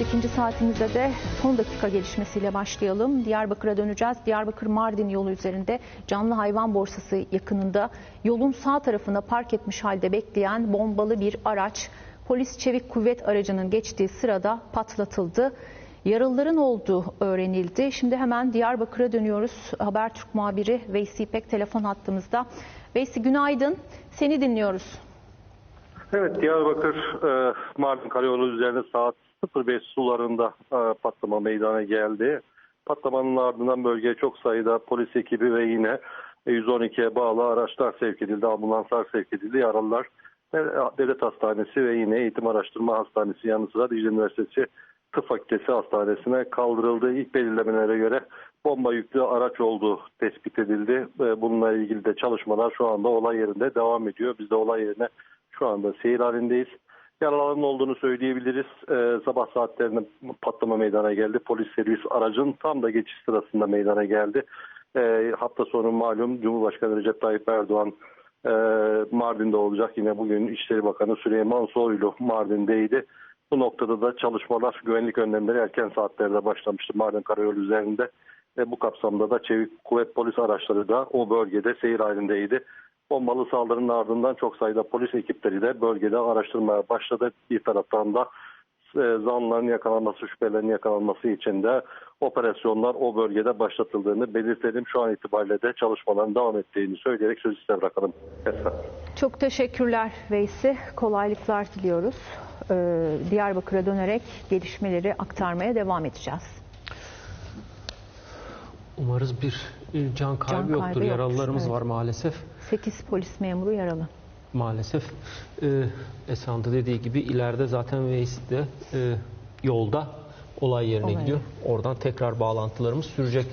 İkinci saatimizde de son dakika gelişmesiyle başlayalım. Diyarbakır'a döneceğiz. Diyarbakır-Mardin yolu üzerinde canlı hayvan borsası yakınında yolun sağ tarafına park etmiş halde bekleyen bombalı bir araç polis çevik kuvvet aracının geçtiği sırada patlatıldı. Yaralıların olduğu öğrenildi. Şimdi hemen Diyarbakır'a dönüyoruz. Habertürk muhabiri Veysi İpek telefon hattımızda. Veysi günaydın. Seni dinliyoruz. Evet Diyarbakır e, Mardin Karayolu üzerinde saat 05 sularında e, patlama meydana geldi. Patlamanın ardından bölgeye çok sayıda polis ekibi ve yine 112'ye bağlı araçlar sevk edildi, ambulanslar sevk edildi. Yaralılar e, Devlet Hastanesi ve yine Eğitim Araştırma Hastanesi yanı sıra Dicle Üniversitesi Tıp Fakültesi Hastanesi'ne kaldırıldı. İlk belirlemelere göre bomba yüklü araç olduğu tespit edildi. E, Bununla ilgili de çalışmalar şu anda olay yerinde devam ediyor. Biz de olay yerine şu anda seyir halindeyiz. Yaralıların olduğunu söyleyebiliriz. Ee, sabah saatlerinde patlama meydana geldi. Polis servis aracın tam da geçiş sırasında meydana geldi. Ee, hafta sonu malum Cumhurbaşkanı Recep Tayyip Erdoğan e, Mardin'de olacak. Yine bugün İçişleri Bakanı Süleyman Soylu Mardin'deydi. Bu noktada da çalışmalar, güvenlik önlemleri erken saatlerde başlamıştı Mardin Karayolu üzerinde. Ve bu kapsamda da çevik kuvvet polis araçları da o bölgede seyir halindeydi. Bombalı saldırının ardından çok sayıda polis ekipleri de bölgede araştırmaya başladı. Bir taraftan da e, zanlıların yakalanması, şüphelerin yakalanması için de operasyonlar o bölgede başlatıldığını belirtelim. Şu an itibariyle de çalışmaların devam ettiğini söyleyerek sözü size bırakalım. Esra. Çok teşekkürler Veysi. Kolaylıklar diliyoruz. Ee, Diyarbakır'a dönerek gelişmeleri aktarmaya devam edeceğiz. Umarız bir can kaybı, kaybı yoktur. yoktur, Yaralılarımız evet. var maalesef. 8 polis memuru yaralı. Maalesef. E, Esra'nın da dediği gibi ileride zaten Veys de e, yolda olay yerine Olay gidiyor. Oradan tekrar bağlantılarımız sürecek